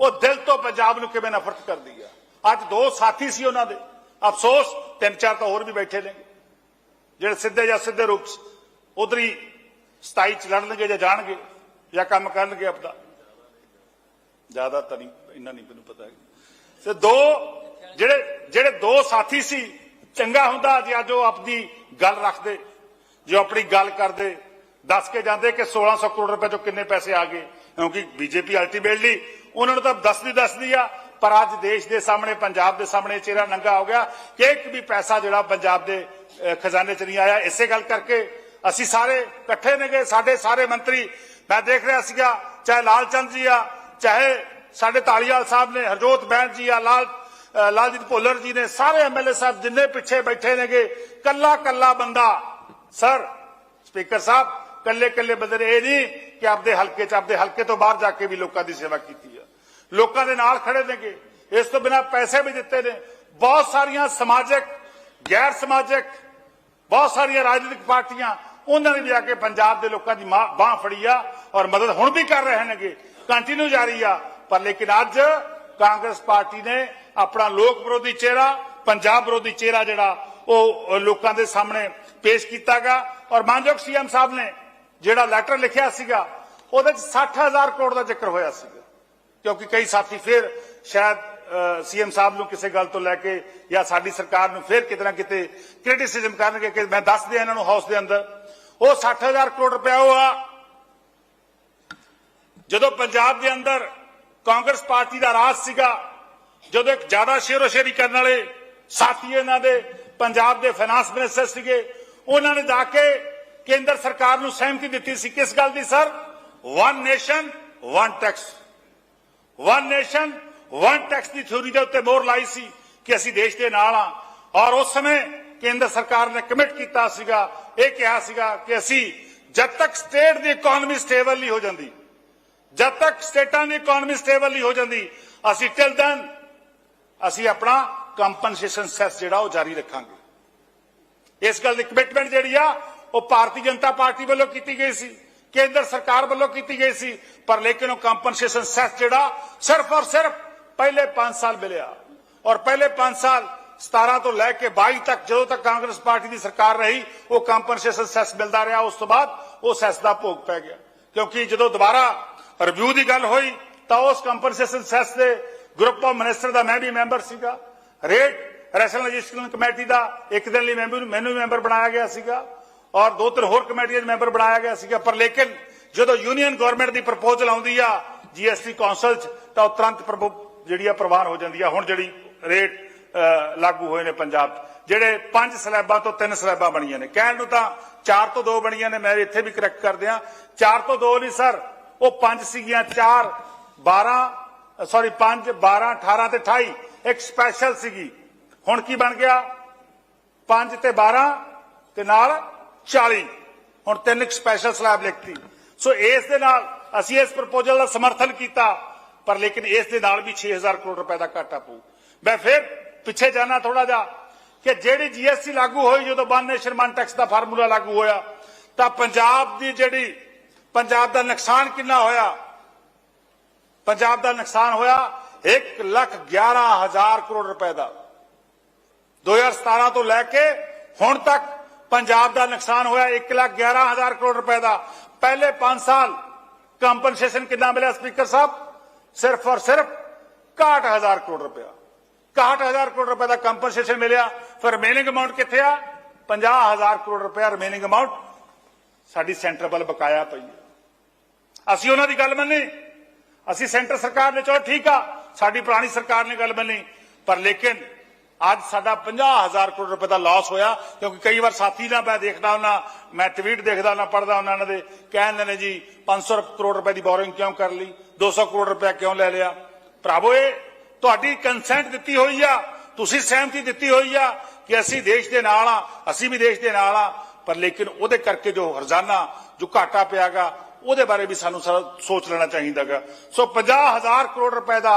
ਉਹ ਦਿਲ ਤੋਂ ਪੰਜਾਬ ਨੂੰ ਕਿਵੇਂ ਨਫ਼ਰਤ ਕਰਦੀ ਆ? ਅੱਜ ਦੋ ਸਾਥੀ ਸੀ ਉਹਨਾਂ ਦੇ। ਅਫਸੋਸ, ਤਿੰਨ ਚਾਰ ਤਾਂ ਹੋਰ ਵੀ ਬੈਠੇ ਨੇ। ਜਿਹੜੇ ਸਿੱਧੇ ਜਾਂ ਸਿੱਧੇ ਰੂਪ ਚ, ਉਧਰੀ 27 ਚ ਲੜਨਗੇ ਜਾਂ ਜਾਣਗੇ, ਜਾਂ ਕੰਮ ਕਰਨਗੇ ਆਪਦਾ। ਜ਼ਿਆਦਾ ਤਾਂ ਨਹੀਂ, ਇੰਨਾ ਨਹੀਂ ਮੈਨੂੰ ਪਤਾ ਹੈ ਤੇ ਦੋ, ਜਿਹੜੇ ਜਿਹੜੇ ਦੋ ਸਾਥੀ ਸੀ, ਚੰਗਾ ਹੁੰਦਾ ਜੇ ਅੱਜ ਉਹ ਆਪਦੀ ਗੱਲ ਰੱਖਦੇ। ਜੋ ਆਪਣੀ ਗੱਲ ਕਰਦੇ, ਦੱਸ ਕੇ ਜਾਂਦੇ ਕਿ 1600 ਕਰੋੜ ਰੁਪਏ ਚੋਂ ਕਿੰਨੇ ਪੈਸੇ ਆ ਗਏ। ਕਿਉਂਕਿ ਬੀਜੇਪੀ ਅਲਟੀਮੇਟਲੀ ਉਹਨਾਂ ਨੂੰ ਤਾਂ ਦੱਸਦੀ ਦੱਸਦੀ ਆ, ਪਰ ਅੱਜ ਦੇਸ਼ ਦੇ ਸਾਹਮਣੇ, ਪੰਜਾਬ ਦੇ ਸਾਹਮਣੇ ਚਿਹਰਾ ਨੰਗਾ ਹੋ ਗਿਆ ਕਿ ਇੱਕ ਵੀ ਪੈਸਾ ਜਿਹੜਾ ਪੰਜਾਬ ਦੇ ਖਜ਼ਾਨੇ 'ਚ ਨਹੀਂ ਆਇਆ। ਇਸੇ ਗੱਲ ਕਰਕੇ ਅਸੀਂ ਸਾਰੇ ਇਕੱਠੇ ਨੇਗੇ, ਸਾਡੇ ਸਾਰੇ ਮੰਤਰੀ। ਮੈਂ ਦੇਖ ਰਿਹਾ ਸੀਗਾ, ਚਾਹੇ ਲਾਲ ਚੰਦ ਜੀ ਆ, ਚਾਹੇ ਸਾਡੇ ਧਾਲੀਵਾਲ ਸਾਹਿਬ ਨੇ, ਹਰਜੋਤ ਬੈਂਸ ਜੀ ਆ, ਲਾਲ ਲਾਲਜੀਤ ਭੋਲਰ ਜੀ ਨੇ, ਸਾਰੇ ਐਮਐਲਏ ਸਾਹਿਬ ਜਿੰਨੇ ਪਿੱਛੇ ਬੈਠੇ ਨੇਗੇ ਕੱਲਾ ਕੱਲਾ ਬੰਦਾ, ਸਰ, ਸਪੀਕਰ ਸਾਹਿਬ ਕੱਲੇ ਕੱਲੇ ਬੰਦੇ ਨੇ ਇਹ ਨਹੀਂ ਕਿ ਆਪਦੇ ਹਲਕੇ ਚ, ਆਪਦੇ ਹਲਕੇ ਤੋਂ ਬਾਹਰ ਜਾ ਕੇ ਵੀ ਲੋਕਾਂ ਦੀ ਸੇਵਾ ਕੀਤੀ ਆ। ਲੋਕਾਂ ਦੇ ਨਾਲ ਖੜੇ ਨੇਗੇ। ਇਸ ਤੋਂ ਬਿਨਾ ਪੈਸੇ ਵੀ ਦਿੱਤੇ ਨੇ। ਬਹੁਤ ਸਾਰੀਆਂ ਸਮਾਜਿਕ, ਗੈਰ ਸਮਾਜਿਕ, ਬਹੁਤ ਸਾਰੀਆਂ ਰਾਜਨੀਤਿਕ ਪਾਰਟੀਆਂ, ਉਹਨਾਂ ਨੇ ਵੀ ਆ ਕੇ ਪੰਜਾਬ ਦੇ ਲੋਕਾਂ ਦੀ ਬਾਹ ਫੜੀ ਆ ਔਰ ਮਦਦ ਹੁਣ ਵੀ ਕਰ ਰਹੇ ਨੇਗੇ। ਕੰਟੀਨਿਊ ਜਾਰੀ ਆ। ਪਰ ਲੇਕਿਨ ਅੱਜ ਕਾਂਗਰਸ ਪਾਰਟੀ ਨੇ ਆਪਣਾ ਲੋਕ ਵਿਰੋਧੀ ਚਿਹਰਾ, ਪੰਜਾਬ ਵਿਰੋਧੀ ਚਿਹਰਾ ਜਿਹੜਾ ਉਹ ਲੋਕਾਂ ਦੇ ਸਾਹਮਣੇ ਪੇਸ਼ ਕੀਤਾਗਾ। ਔਰ ਮਾਨਯੋਗ ਸੀਐਮ ਸਾਹਿਬ ਨੇ ਜਿਹੜਾ ਲੈਟਰ ਲਿਖਿਆ ਸੀਗਾ, ਉਹਦੇ ਚ 60000 ਕਰੋੜ ਦਾ ਜ਼ਿਕਰ ਹੋਇਆ ਸੀਗਾ। ਕਿਉਂਕਿ ਕਈ ਸਾਥੀ ਫਿਰ ਸ਼ਾਇਦ ਸੀਐਮ ਸਾਹਿਬ ਨੂੰ ਕਿਸੇ ਗੱਲ ਤੋਂ ਲੈ ਕੇ ਜਾਂ ਸਾਡੀ ਸਰਕਾਰ ਨੂੰ ਫਿਰ ਕਿਤੇ ਨਾ ਕਿਤੇ ਕ੍ਰਿਟਿਸਿਜ਼ਮ ਕਰਨਗੇ ਕਿ ਮੈਂ ਦੱਸ ਦਿਆਂ ਇਹਨਾਂ ਨੂੰ ਹਾਊਸ ਦੇ ਅੰਦਰ। ਉਹ 60000 ਕਰੋੜ ਰੁਪਇਆ ਉਹ ਆ। ਜਦੋਂ ਪੰਜਾਬ ਦੇ ਅੰਦਰ ਕਾਂਗਰਸ ਪਾਰਟੀ ਦਾ ਰਾਜ ਸੀਗਾ, ਜਦੋਂ ਇੱਕ ਜ਼ਿਆਦਾ ਸ਼ੇਰੋ ਸ਼ੇਰੀ ਕਰਨ ਵਾਲੇ ਸਾਥੀ ਇਹਨਾਂ ਦੇ, ਪੰਜਾਬ ਦੇ ਫਾਈਨਾਂਸ ਮਿਨਿਸਟਰ ਸੀਗੇ, ਉਹਨਾਂ ਨੇ ਜਾ ਕੇ ਕੇਂਦਰ ਸਰਕਾਰ ਨੂੰ ਸਹਿਮਤੀ ਦਿੱਤੀ ਸੀ। ਕਿਸ ਗੱਲ ਦੀ, sir? One nation one tax one nation one tax ਦੀ ਥਿਊਰੀ ਦੇ ਉੱਤੇ ਮੋਹਰ ਲਾਈ ਸੀ ਕਿ ਅਸੀਂ ਦੇਸ਼ ਦੇ ਨਾਲ ਆ ਔਰ ਉਸ ਸਮੇਂ ਕੇਂਦਰ ਸਰਕਾਰ ਨੇ ਕਮਿਟ ਕੀਤਾ ਸੀਗਾ, ਇਹ ਕਿਹਾ ਸੀਗਾ ਕਿ ਅਸੀਂ ਜਦ ਤੱਕ ਸਟੇਟ ਦੀ ਇਕਨੋਮੀ ਸਟੇਬਲ ਨਹੀਂ ਹੋ ਜਾਂਦੀ, ਜਦ ਤੱਕ ਸਟੇਟਾਂ ਦੀ ਇਕਨੋਮੀ ਸਟੇਬਲ ਨਹੀਂ ਹੋ ਜਾਂਦੀ, ਅਸੀਂ ਟਿਲ ਦੈਨ ਅਸੀਂ ਆਪਣਾ ਕੰਪਨਸੇਸ਼ਨ ਸੈਸ ਜਿਹੜਾ ਉਹ ਜਾਰੀ ਰੱਖਾਂਗੇ। ਇਸ ਗੱਲ ਦੀ ਕਮਿਟਮੈਂਟ ਜਿਹੜੀ ਆ ਉਹ ਭਾਰਤੀ ਜਨਤਾ ਪਾਰਟੀ ਵੱਲੋਂ ਕੀਤੀ ਗਈ ਸੀ, ਕੇਂਦਰ ਸਰਕਾਰ ਵੱਲੋਂ ਕੀਤੀ ਗਈ ਸੀ, ਪਰ ਲੇਕਿਨ ਉਹ ਕੰਪਨਸੇਸ਼ਨ ਸੈਸ ਜਿਹੜਾ ਸਿਰਫ ਔਰ ਸਿਰਫ ਪਹਿਲੇ 5 ਸਾਲ ਮਿਲਿਆ। ਔਰ ਪਹਿਲੇ 5 ਸਾਲ 17 ਤੋਂ ਲੈ ਕੇ 22 ਤੱਕ ਜਦੋਂ ਤੱਕ ਕਾਂਗਰਸ ਪਾਰਟੀ ਦੀ ਸਰਕਾਰ ਰਹੀ, ਉਹ ਕੰਪਨਸੇਸ਼ਨ ਸੈਸ ਮਿਲਦਾ ਰਿਹਾ। ਉਸ ਤੋਂ ਬਾਅਦ ਉਹ ਸੈਸ ਦਾ ਭੋਗ ਪੈ ਗਿਆ। ਕਿਉਂਕਿ ਜਦੋਂ ਦੁਬਾਰਾ ਰਿਵਿਊ ਦੀ ਗੱਲ ਹੋਈ, ਤਾਂ ਉਸ ਕੰਪਨਸੇਸ਼ਨ ਸੈਸ ਦੇ ਗਰੁੱਪ ਆਫ ਮਿਨਿਸਟਰ ਦਾ ਮੈਂ ਵੀ ਮੈਂਬਰ ਸੀਗਾ। ਰੇਟ ਰੈਸ਼ਨਲਾਈਜੇਸ਼ਨ ਕਮੇਟੀ ਦਾ ਇੱਕ ਦਿਨ ਲਈ ਮੈਂਬਰ ਮੈਨੂੰ ਵੀ ਮੈਂਬਰ ਬਣਾਇਆ ਗਿਆ ਸੀਗਾ। ਔਰ ਦੋ ਤਿੰਨ ਹੋਰ ਕਮੇਟੀਆਂ ਦੇ ਮੈਂਬਰ ਬਣਾਇਆ ਗਿਆ ਸੀਗਾ, ਪਰ ਲੇਕਿਨ ਜਦੋਂ ਯੂਨੀਅਨ ਗਵਰਨਮੈਂਟ ਦੀ ਪ੍ਰਪੋਜ਼ਲ ਆਉਂਦੀ ਆ ਜੀਐਸਟੀ ਕੌਂਸਲ ਚ, ਤਾਂ ਉਹ ਤੁਰੰਤ ਜਿਹੜੀ ਆ ਪ੍ਰਵਾਨ ਹੋ ਜਾਂਦੀ ਆ। ਹੁਣ ਜਿਹੜੀ ਰੇਟ ਲਾਗੂ ਹੋਏ ਨੇ ਪੰਜਾਬ ਜਿਹੜੇ ਪੰਜ ਸਲੈਬਾਂ ਤੋਂ ਤਿੰਨ ਸਲੈਬਾਂ ਬਣੀਆਂ ਨੇ। ਕਹਿਣ ਨੂੰ ਤਾਂ ਚਾਰ ਤੋਂ ਦੋ ਬਣੀਆਂ ਨੇ, ਮੈਂ ਇੱਥੇ ਵੀ ਕਰੈਕਟ ਕਰ ਦਿਆਂ। ਚਾਰ ਤੋਂ ਦੋ ਨਹੀਂ, ਸਰ, ਉਹ ਪੰਜ ਸੀਗੀਆਂ, ਚਾਰ 12 ਸੌਰੀ 5 12 18 ਤੇ 28 ਇੱਕ ਸਪੈਸ਼ਲ ਸੀਗੀ। ਹੁਣ ਕੀ ਬਣ ਗਿਆ? 5 ਤੇ 12 ਤੇ ਨਾਲ 40 ਹੁਣ ਤਿੰਨ ਸਪੈਸ਼ਲ ਸਲੈਬ ਲਿਖਤੀ ਸੋ ਇਸ ਦੇ ਨਾਲ ਅਸੀਂ ਇਸ ਪ੍ਰਪੋਜ਼ਲ ਦਾ ਸਮਰਥਨ ਕੀਤਾ ਪਰ ਲੇਕਿਨ ਇਸ ਦੇ ਨਾਲ ਵੀ 6000 ਕਰੋੜ ਰੁਪਏ ਦਾ ਘਾਟਾ ਪਊ ਮੈਂ ਫਿਰ ਪਿੱਛੇ ਜਾਣਾ ਥੋੜਾ ਜਿਹਾ ਕਿ ਜਿਹੜੀ ਜੀਐਸਟੀ ਲਾਗੂ ਹੋਈ ਜਦੋਂ ਵਨ ਨੇਸ਼ਨ ਵਨ ਟੈਕਸ ਦਾ ਫਾਰਮੂਲਾ ਲਾਗੂ ਹੋਇਆ ਤਾਂ ਪੰਜਾਬ ਦੀ ਜਿਹੜੀ ਪੰਜਾਬ ਦਾ ਨੁਕਸਾਨ ਕਿੰਨਾ ਹੋਇਆ ਪੰਜਾਬ ਦਾ ਨੁਕਸਾਨ ਹੋਇਆ 1 ਲੱਖ 11 ਹਜ਼ਾਰ ਕਰੋੜ ਰੁਪਏ ਦਾ 2017 ਤੋਂ ਲੈ ਕੇ ਹੁਣ ਤੱਕ ਪੰਜਾਬ ਦਾ ਨੁਕਸਾਨ ਹੋਇਆ 1 ਲੱਖ 11 ਹਜ਼ਾਰ ਕਰੋੜ ਰੁਪਏ ਦਾ ਪਹਿਲੇ 5 ਸਾਲ ਕੰਪਨਸੇਸ਼ਨ ਕਿੰਨਾ ਮਿਲਿਆ ਸਪੀਕਰ ਸਾਹਿਬ ਸਿਰਫ ਔਰ ਸਿਰਫ 61000 ਕਰੋੜ ਰੁਪਏ 61000 ਕਰੋੜ ਰੁਪਏ ਦਾ ਕੰਪਨਸੇਸ਼ਨ ਮਿਲਿਆ ਫਿਰ ਰਿਮੇਨਿੰਗ ਅਮਾਉਂਟ ਕਿੱਥੇ ਆ 50000 ਕਰੋੜ ਰੁਪਏ ਰਿਮੇਨਿੰਗ ਅਮਾਉਂਟ ਸਾਡੀ ਸੈਂਟਰ ਵੱਲ ਬਕਾਇਆ ਪਈ ਹੈ ਅਸੀਂ ਉਹਨਾਂ ਦੀ ਗੱਲ ਮੰਨੀ ਅਸੀਂ ਸੈਂਟਰ ਸਰਕਾਰ ਨੇ ਚਲੋ ਠੀਕ ਆ ਸਾਡੀ ਪੁਰਾਣੀ ਸਰਕਾਰ ਨੇ ਗੱਲ ਮੰਨੀ ਪਰ ਲੇਕਿਨ ਅੱਜ ਸਾਡਾ 50000 ਕਰੋੜ ਰੁਪਏ ਦਾ ਲਾਸ ਹੋਇਆ, ਕਿਉਂਕਿ ਕਈ ਵਾਰ ਸਾਥੀ ਨਾਲ ਮੈਂ ਦੇਖਦਾ ਉਹਨਾਂ ਮੈਂ ਟਵੀਟ ਦੇਖਦਾ ਉਹਨਾਂ ਪੜਦਾ ਉਹਨਾਂ ਦੇ ਕਹਿੰਦੇ ਨੇ ਜੀ 500 ਕਰੋੜ ਰੁਪਏ ਦੀ ਬੋਰਿੰਗ ਕਿਉਂ ਕਰ ਲਈ 200 ਕਰੋੜ ਰੁਪਏ ਕਿਉਂ ਲੈ ਲਿਆ? ਭਰਾਵੋ, ਇਹ ਤੁਹਾਡੀ ਕੰਸੈਂਟ ਦਿੱਤੀ ਹੋਈ ਆ, ਤੁਸੀਂ ਸਹਿਮਤੀ ਦਿੱਤੀ ਹੋਈ ਆ ਕਿ ਅਸੀਂ ਦੇਸ਼ ਦੇ ਨਾਲ ਆ, ਅਸੀਂ ਵੀ ਦੇਸ਼ ਦੇ ਨਾਲ ਆ, ਪਰ ਲੇਕਿਨ ਉਹਦੇ ਕਰਕੇ ਜੋ ਹਰਜ਼ਾਨਾ ਜੋ ਘਾਟਾ ਪਿਆਗਾ ਉਹਦੇ ਬਾਰੇ ਵੀ ਸਾਨੂੰ ਸੋਚ ਲੈਣਾ ਚਾਹੀਦਾਗਾ ਸੋ 50000 ਕਰੋੜ ਰੁਪਏ ਦਾ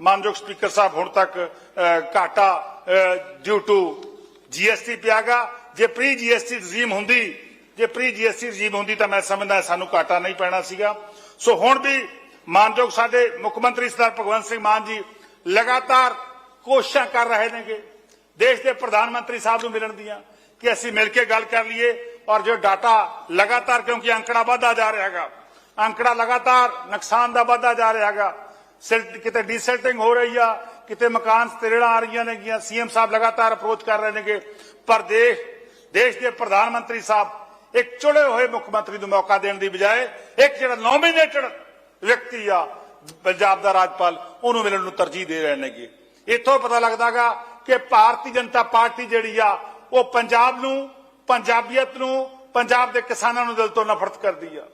ਮਾਨਯੋਗ ਸਪੀਕਰ ਸਾਹਿਬ ਹੁਣ ਤੱਕ ਅਹ, ਘਾਟਾ ਡਿਊ ਟੂ ਜੀਐਸਟੀ ਪਿਆਗਾ। ਜੇ ਪ੍ਰੀ ਜੀਐਸਟੀ ਰਜੀਮ ਹੁੰਦੀ ਜੇ ਪ੍ਰੀ ਜੀਐਸਟੀ ਰਜੀਮ ਹੁੰਦੀ ਤਾਂ ਮੈਂ ਸਮਝਦਾ ਸਾਨੂੰ ਘਾਟਾ ਨਹੀਂ ਪੈਣਾ ਸੀਗਾ। ਸੋ ਹੁਣ ਵੀ ਮਾਨਯੋਗ ਸਾਡੇ ਮੁੱਖ ਮੰਤਰੀ ਸਰਦਾਰ ਭਗਵੰਤ ਸਿੰਘ ਮਾਨ ਜੀ ਲਗਾਤਾਰ ਕੋਸ਼ਿਸ਼ਾਂ ਕਰ ਰਹੇ ਨੇਗੇ। ਦੇਸ਼ ਦੇ ਪ੍ਰਧਾਨ ਮੰਤਰੀ ਸਾਹਿਬ ਨੂੰ ਮਿਲਣ ਦੀਆਂ ਕਿ ਅਸੀਂ ਮਿਲ ਕੇ ਗੱਲ ਕਰ ਲਈਏ ਔਰ ਜੋ ਡਾਟਾ ਲਗਾਤਾਰ ਕਿਉਂਕਿ ਅੰਕੜਾ ਵਧਦਾ ਜਾ ਰਿਹਾ ਹੈਗਾ ਅੰਕੜਾ ਲਗਾਤਾਰ ਨੁਕਸਾਨ ਦਾ ਵਧਦਾ ਜਾ ਰਿਹਾ ਹੈਗਾ ਕਿਤੇ ਡੀਸੈਲਟਿੰਗ ਹੋ ਰਹੀ ਆ, ਕਿਤੇ ਮਕਾਨ ਤਰੇੜਾਂ ਆ ਰਹੀਆਂ ਨੇਗੀਆਂ ਸੀਐਮ ਸਾਹਿਬ ਲਗਾਤਾਰ ਅਪਰੋਚ ਕਰ ਰਹੇ ਨੇਗੇ। ਪਰ ਦੇਸ਼ ਦੇਸ਼ ਦੇ ਪ੍ਰਧਾਨ ਮੰਤਰੀ ਸਾਹਿਬ ਇੱਕ ਚੁਣੇ ਹੋਏ ਮੁੱਖ ਮੰਤਰੀ ਨੂੰ ਮੌਕਾ ਦੇਣ ਦੀ ਬਜਾਏ ਇੱਕ ਜਿਹੜਾ ਨੋਮੀਨੇਟਡ ਵਿਅਕਤੀ ਆ, ਪੰਜਾਬ ਦਾ ਰਾਜਪਾਲ, ਉਹਨੂੰ ਮਿਲਣ ਨੂੰ ਤਰਜੀਹ ਦੇ ਰਹੇ ਨੇਗੇ। ਇੱਥੋਂ ਪਤਾ ਲੱਗਦਾਗਾ ਕਿ ਭਾਰਤੀ ਜਨਤਾ ਪਾਰਟੀ ਜਿਹੜੀ ਆ, ਉਹ ਪੰਜਾਬ ਨੂੰ, ਪੰਜਾਬੀਅਤ ਨੂੰ, ਪੰਜਾਬ ਦੇ ਕਿਸਾਨਾਂ ਨੂੰ ਦਿਲ ਤੋਂ ਨਫ਼ਰਤ ਕਰਦੀ ਆ।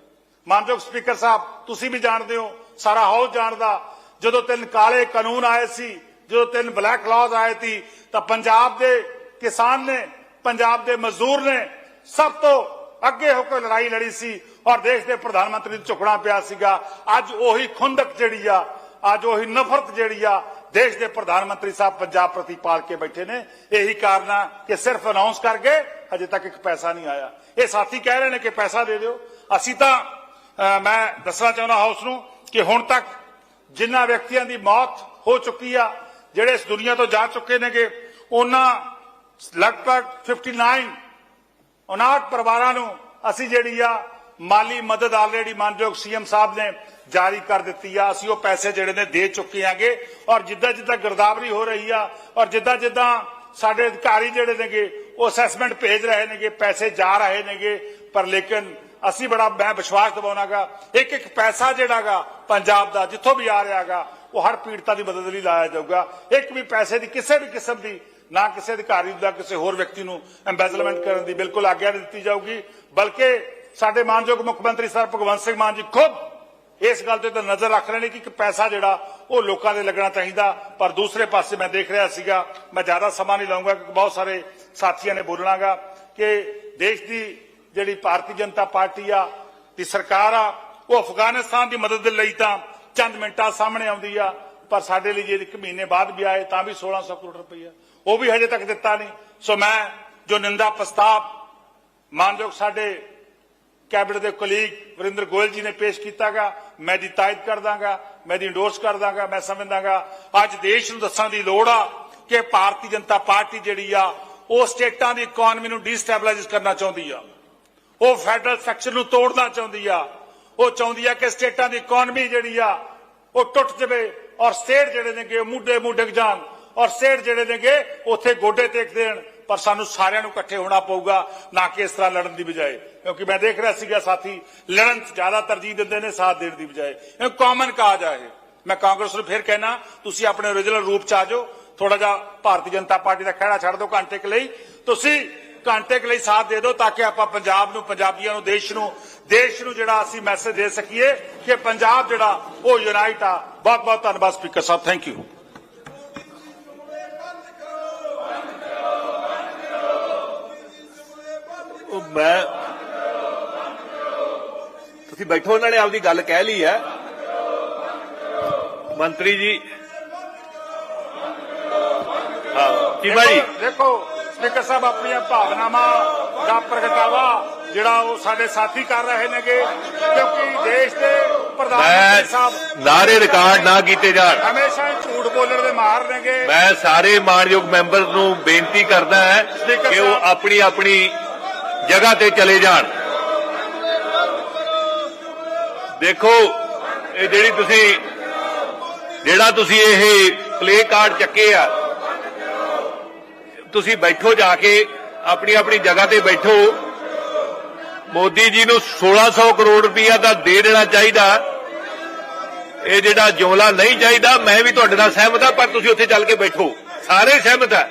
ਮਾਨਯੋਗ ਸਪੀਕਰ ਸਾਹਿਬ, ਤੁਸੀਂ ਵੀ ਜਾਣਦੇ ਹੋ, ਸਾਰਾ ਹਾਊਸ ਜਾਣਦਾ ਜਦੋਂ ਤਿੰਨ ਕਾਲੇ ਕਾਨੂੰਨ ਆਏ ਸੀ, ਜਦੋਂ ਤਿੰਨ ਬਲੈਕ ਲਾਜ਼ ਆਏ ਸੀ, ਤਾਂ ਪੰਜਾਬ ਦੇ ਕਿਸਾਨ ਨੇ, ਪੰਜਾਬ ਦੇ ਮਜ਼ਦੂਰ ਨੇ ਸਭ ਤੋਂ ਅੱਗੇ ਹੋ ਕੇ ਲੜਾਈ ਲੜੀ ਸੀ ਔਰ ਦੇਸ਼ ਦੇ ਪ੍ਰਧਾਨ ਮੰਤਰੀ ਨੂੰ ਝੁਕਣਾ ਪਿਆ ਸੀਗਾ। ਅੱਜ ਉਹੀ ਖੁੰਦਕ ਜਿਹੜੀ ਆ, ਅੱਜ ਉਹੀ ਨਫ਼ਰਤ ਜਿਹੜੀ ਆ, ਦੇਸ਼ ਦੇ ਪ੍ਰਧਾਨ ਮੰਤਰੀ ਸਾਹਿਬ ਪੰਜਾਬ ਪ੍ਰਤੀ ਪਾਲ ਕੇ ਬੈਠੇ ਨੇ। ਇਹੀ ਕਾਰਨ ਆ ਕਿ ਸਿਰਫ ਅਨਾਉਂਸ ਕਰਕੇ ਹਜੇ ਤੱਕ ਇੱਕ ਪੈਸਾ ਨਹੀਂ ਆਇਆ। ਇਹ ਸਾਥੀ ਕਹਿ ਰਹੇ ਨੇ ਕਿ ਪੈਸਾ ਦੇ ਦਿਓ। ਅਸੀਂ ਤਾਂ ਮੈਂ ਦੱਸਣਾ ਚਾਹੁੰਦਾ ਹਾਊਸ ਨੂੰ ਕਿ ਹੁਣ ਤੱਕ ਜਿਨ੍ਹਾਂ ਵਿਅਕਤੀਆਂ ਦੀ ਮੌਤ ਹੋ ਚੁੱਕੀ ਆ, ਜਿਹੜੇ ਇਸ ਦੁਨੀਆ ਤੋਂ ਜਾ ਚੁੱਕੇ ਨੇਗੇ, ਉਹਨਾਂ ਲਗਭਗ 59 59 ਪਰਿਵਾਰਾਂ ਨੂੰ ਅਸੀਂ ਜਿਹੜੀ ਆ ਮਾਲੀ ਮਦਦ ਆਲਰੇਡੀ ਮਾਨਯੋਗ ਸੀਐਮ ਸਾਹਿਬ ਨੇ ਜਾਰੀ ਕਰ ਦਿੱਤੀ ਆ। ਅਸੀਂ ਉਹ ਪੈਸੇ ਜਿਹੜੇ ਨੇ ਦੇ ਚੁੱਕੇ ਆਂਗੇ ਔਰ ਜਿੱਦਾਂ ਜਿੱਦਾਂ ਗਿਰਦਾਵਰੀ ਹੋ ਰਹੀ ਆ ਔਰ ਜਿੱਦਾਂ ਜਿੱਦਾਂ ਸਾਡੇ ਅਧਿਕਾਰੀ ਜਿਹੜੇ ਨੇਗੇ, ਉਹ ਅਸੈਸਮੈਂਟ ਭੇਜ ਰਹੇ ਨੇਗੇ, ਪੈਸੇ ਜਾ ਰਹੇ ਨੇਗੇ, ਪਰ ਲੇਕਿਨ ਅਸੀਂ ਬੜਾ, ਮੈਂ ਵਿਸ਼ਵਾਸ ਦਿਵਾਉਣਾਗਾ, ਇੱਕ ਇੱਕ ਪੈਸਾ ਜਿਹੜਾਗਾ ਪੰਜਾਬ ਦਾ, ਜਿੱਥੋਂ ਵੀ ਆ ਰਿਹਾਗਾ, ਉਹ ਹਰ ਪੀੜਤਾ ਦੀ ਮਦਦ ਲਈ ਲਾਇਆ ਜਾਊਗਾ। ਇੱਕ ਵੀ ਪੈਸੇ ਦੀ ਕਿਸੇ ਵੀ ਕਿਸਮ ਦੀ, ਨਾ ਕਿਸੇ ਅਧਿਕਾਰੀ ਦਾ ਕਿਸੇ ਹੋਰ ਵਿਅਕਤੀ ਨੂੰ ਐਮਬੈਜ਼ਲਮੈਂਟ ਕਰਨ ਦੀ ਬਿਲਕੁਲ ਆਗਿਆ ਨਹੀਂ ਦਿੱਤੀ ਜਾਊਗੀ। ਬਲਕਿ ਸਾਡੇ ਮਾਨਯੋਗ ਮੁੱਖ ਮੰਤਰੀ ਸਰ ਭਗਵੰਤ ਸਿੰਘ ਮਾਨ ਜੀ ਖੁਦ ਇਸ ਗੱਲ ਤੇ ਤਾਂ ਨਜ਼ਰ ਰੱਖ ਰਹੇ ਨੇ ਕਿ ਇੱਕ ਪੈਸਾ ਜਿਹੜਾ, ਉਹ ਲੋਕਾਂ ਦੇ ਲੱਗਣਾ ਚਾਹੀਦਾ। ਪਰ ਦੂਸਰੇ ਪਾਸੇ ਮੈਂ ਦੇਖ ਰਿਹਾ ਸੀਗਾ, ਮੈਂ ਜ਼ਿਆਦਾ ਸਮਾਂ ਨਹੀਂ ਲਾਉਂਗਾ, ਕਿਉਂਕਿ ਬਹੁਤ ਸਾਰੇ ਸਾਥੀਆਂ ਨੇ ਬੋਲਣਾਗਾ ਕਿ ਦੇਸ਼ ਦੀ ਜਿਹੜੀ ਭਾਰਤੀ ਜਨਤਾ ਪਾਰਟੀ ਆ, ਦੀ ਸਰਕਾਰ ਆ, ਉਹ ਅਫਗਾਨਿਸਤਾਨ ਦੀ ਮਦਦ ਦੇ ਲਈ ਤਾਂ ਚੰਦ ਮਿੰਟਾਂ ਸਾਹਮਣੇ ਆਉਂਦੀ ਆ, ਪਰ ਸਾਡੇ ਲਈ ਜੇ ਇੱਕ ਮਹੀਨੇ ਬਾਅਦ ਵੀ ਆਏ ਤਾਂ ਵੀ 1600 ਕਰੋੜ ਰੁਪਈਆ ਉਹ ਵੀ ਹਜੇ ਤੱਕ ਦਿੱਤਾ ਨਹੀਂ। ਸੋ ਮੈਂ ਜੋ ਨਿੰਦਾ ਪ੍ਰਸਤਾਵ, ਮਾਨਯੋਗ ਸਾਡੇ ਕੈਬਨਿਟ ਦੇ ਕੁਲੀਗ ਵਰਿੰਦਰ ਗੋਇਲ ਜੀ ਨੇ ਪੇਸ਼ ਕੀਤਾਗਾ, ਮੈਂ ਦੀ ਤਾਇਦ ਕਰ ਦਾਂਗਾ, ਮੈਂ ਦੀ ਇੰਡੋਰਸ ਕਰ ਦਾਂਗਾ, ਮੈਂ ਸਮਝਦਾਗਾ। ਅੱਜ ਦੇਸ਼ ਨੂੰ ਦੱਸਣ ਦੀ ਲੋੜ ਆ ਕਿ ਭਾਰਤੀ ਜਨਤਾ ਪਾਰਟੀ ਜਿਹੜੀ ਆ, ਉਹ ਸਟੇਟਾਂ ਦੀ ਇਕਨੋਮੀ ਨੂੰ ਡੀਸਟੈਬਲਾਈਜ਼ ਕਰਨਾ ਚਾਹੁੰਦੀ ਆ। ਉਹ ਫੈਡਰਲ ਸੈਕਸ਼ਨ ਨੂੰ ਤੋੜਨਾ ਚਾਹੁੰਦੀ ਆ। ਉਹ ਚਾਹੁੰਦੀ ਆ ਕਿ ਸਟੇਟਾਂ ਦੀ ਇਕਨੋਮੀ ਜਿਹੜੀ ਆ, ਉਹ ਟੁੱਟ ਜਾਵੇ ਔਰ ਸਟੇਟ ਜਿਹੜੇ ਨੇਗੇ ਉਹ ਮੁੱਢੇ ਮੁੱਢੇ ਜਾਣ ਔਰ ਸਟੇਟ ਜਿਹੜੇ ਨੇਗੇ ਉੱਥੇ ਗੋਡੇ ਟੇਕ ਦੇਣ। ਪਰ ਸਾਨੂੰ ਸਾਰਿਆਂ ਨੂੰ ਇਕੱਠੇ ਹੋਣਾ ਪਊਗਾ, ਨਾ ਕਿ ਇਸ ਤਰ੍ਹਾਂ ਲੜਨ ਦੀ ਬਜਾਏ। ਕਿਉਂਕਿ ਮੈਂ ਦੇਖ ਰਿਹਾ ਸੀਗਾ ਸਾਥੀ, ਲੜਨ ਜ਼ਿਆਦਾ ਤਰਜੀਹ ਦਿੰਦੇ ਨੇ ਸਾਥ ਦੇਣ ਦੀ ਬਜਾਏ। ਇਹ ਕਾਮਨ ਕਾਜ ਆ ਇਹ। ਮੈਂ ਕਾਂਗਰਸ ਨੂੰ ਫਿਰ ਕਹਿਣਾ, ਤੁਸੀਂ ਆਪਣੇ ਓਰੀਜਨਲ ਰੂਪ 'ਚ ਆ ਜਾਓ। ਥੋੜਾ ਜਿਹਾ ਭਾਰਤੀ ਜਨਤਾ ਪਾਰਟੀ ਦਾ ਖਹਿੜਾ ਛੱਡ ਦਿਓ ਘੰਟੇ ਕੁ ਲਈ। ਤੁਸੀਂ ਘੰਟੇ ਲਈ ਸਾਥ ਦੇ ਦਿਓ ਤਾਂ ਕਿ ਆਪਾਂ ਪੰਜਾਬ ਨੂੰ ਪੰਜਾਬੀਆਂ ਨੂੰ ਦੇਸ਼ ਨੂੰ ਦੇਸ਼ ਨੂੰ ਜਿਹੜਾ ਅਸੀਂ ਮੈਸੇਜ ਦੇ ਸਕੀਏ ਕਿ ਪੰਜਾਬ ਜਿਹੜਾ ਉਹ ਯੂਨਾਈਟ ਆ। ਬਹੁਤ ਬਹੁਤ ਧੰਨਵਾਦ ਸਪੀਕਰ ਸਾਹਿਬ। ਥੈਂਕ ਯੂ ਮੈਂ ਤੁਸੀਂ ਬੈਠੋ ਉਹਨਾਂ ਨੇ ਆਪਦੀ ਗੱਲ ਕਹਿ ਲਈ ਹੈ। ਮੰਤਰੀ ਜੀ। ਹਾਂ ਚੀਮਾ ਜੀ ਦੇਖੋ ਸਪੀਕਰ ਸਾਹਿਬ ਆਪਣੀਆਂ ਭਾਵਨਾਵਾਂ ਦਾ ਪ੍ਰਗਟਾਵਾ ਜਿਹੜਾ ਉਹ ਸਾਡੇ ਸਾਥੀ ਕਰ ਰਹੇ ਨੇਗੇ ਕਿਉਂਕਿ ਦੇਸ਼ ਦੇ ਪ੍ਰਧਾਨ ਮੰਤਰੀ ਸਾਹਿਬ ਨਾਰੇ ਰਿਕਾਰਡ ਨਾ ਕੀਤੇ ਜਾਣ। ਹਮੇਸ਼ਾ ਝੂਠ ਬੋਲਣ ਦੇ ਮਾਹਰ ਨੇਗੇ। ਮੈਂ ਸਾਰੇ ਮਾਨਯੋਗ ਮੈਂਬਰ ਨੂੰ ਬੇਨਤੀ ਕਰਦਾ ਹੈ ਕਿ ਉਹ। ਆਪਣੀ ਆਪਣੀ ਜਗ੍ਹਾ ਤੇ ਚਲੇ ਜਾਣ। ਦੇਖੋ ਇਹ ਜਿਹੜੀ ਤੁਸੀਂ ਜਿਹੜਾ ਤੁਸੀਂ ਇਹ ਪਲੇ ਕਾਰਡ ਚੱਕੇ ਆ ਤੁਸੀਂ ਬੈਠੋ ਜਾ ਕੇ, ਆਪਣੀ ਆਪਣੀ ਜਗ੍ਹਾ ਤੇ ਬੈਠੋ। ਮੋਦੀ ਜੀ ਨੂੰ 1600 ਕਰੋੜ ਰੁਪਇਆ ਦਾ ਦੇ ਦੇਣਾ ਚਾਹੀਦਾ। ਇਹ ਜਿਹੜਾ ਜੋਲਾ ਨਹੀਂ ਚਾਹੀਦਾ, ਮੈਂ ਵੀ ਤੁਹਾਡੇ ਨਾਲ ਸਹਿਮਤ ਹਾਂ, ਪਰ ਤੁਸੀਂ ਉੱਥੇ ਚੱਲ ਕੇ ਬੈਠੋ। ਸਾਰੇ ਸਹਿਮਤ ਆ।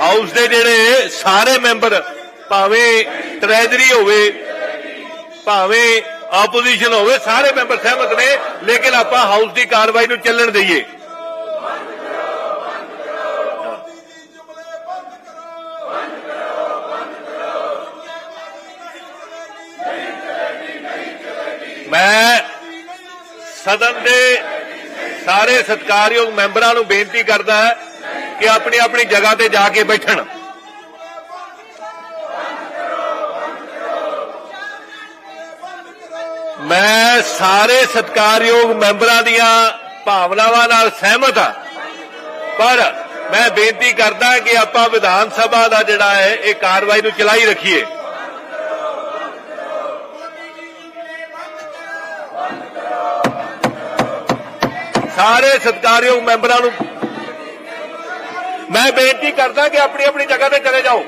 ਹਾਊਸ ਦੇ ਜਿਹੜੇ ਸਾਰੇ ਮੈਂਬਰ, ਭਾਵੇਂ ਟ੍ਰੈਜਰੀ ਹੋਵੇ, ਭਾਵੇਂ ਆਪੋਜੀਸ਼ਨ ਹੋਵੇ, ਸਾਰੇ ਮੈਂਬਰ ਸਹਿਮਤ ਨੇ, ਲੇਕਿਨ ਆਪਾਂ ਹਾਊਸ ਦੀ ਕਾਰਵਾਈ ਨੂੰ ਚੱਲਣ ਦਈਏ। ਮੈਂ ਸਦਨ ਦੇ ਸਾਰੇ ਸਤਿਕਾਰਯੋਗ ਮੈਂਬਰਾਂ ਨੂੰ ਬੇਨਤੀ ਕਰਦਾ ਹੈ ਕਿ ਆਪਣੀ ਆਪਣੀ ਜਗ੍ਹਾ ਤੇ ਜਾ ਕੇ ਬੈਠਣ। ਮੈਂ ਸਾਰੇ ਸਤਿਕਾਰਯੋਗ ਮੈਂਬਰਾਂ ਦੀਆਂ ਭਾਵਨਾਵਾਂ ਨਾਲ ਸਹਿਮਤ ਹਾਂ। ਪਰ ਮੈਂ ਬੇਨਤੀ ਕਰਦਾ ਕਿ ਆਪਾਂ ਵਿਧਾਨ ਸਭਾ ਦਾ ਜਿਹੜਾ ਹੈ, ਇਹ ਕਾਰਵਾਈ ਨੂੰ ਚਲਾਈ ਰੱਖੀਏ। ਸਾਰੇ ਸਤਿਕਾਰਯੋਗ ਮੈਂਬਰਾਂ ਨੂੰ ਮੈਂ ਬੇਨਤੀ ਕਰਦਾ ਕਿ ਆਪਣੀ ਆਪਣੀ ਜਗ੍ਹਾ ਤੇ ਚਲੇ ਜਾਓ।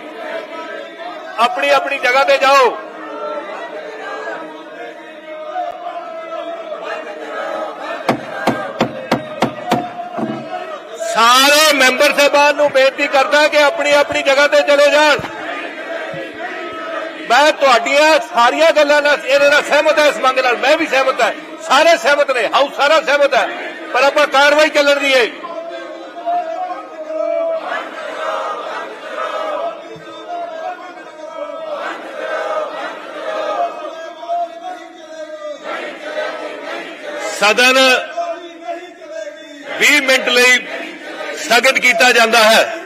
ਆਪਣੀ ਆਪਣੀ ਜਗ੍ਹਾ ਤੇ ਜਾਓ। ਸਾਰੇ ਮੈਂਬਰ ਸਾਹਿਬਾਨ ਨੂੰ ਬੇਨਤੀ ਕਰਦਾ ਕਿ ਆਪਣੀ ਆਪਣੀ ਜਗ੍ਹਾ ਤੇ ਚਲੇ ਜਾਣ। ਮੈਂ ਤੁਹਾਡੀਆਂ ਸਾਰੀਆਂ ਗੱਲਾਂ ਨਾਲ ਇਹਦੇ ਨਾਲ ਸਹਿਮਤ ਹਾਂ, ਇਸ ਮੰਗ ਨਾਲ ਮੈਂ ਵੀ ਸਹਿਮਤ ਹਾਂ। ਸਾਰੇ ਸਹਿਮਤ ਨੇ, ਹਾਊਸ ਸਾਰਾ ਸਹਿਮਤ ਹੈ। ਪਰ ਆਪਾਂ ਕਾਰਵਾਈ ਚੱਲਣ ਦੀ ਹੈ। ਸਦਨ 20 ਮਿੰਟ ਲਈ ਸਥਗਿਤ ਕੀਤਾ ਜਾਂਦਾ ਹੈ।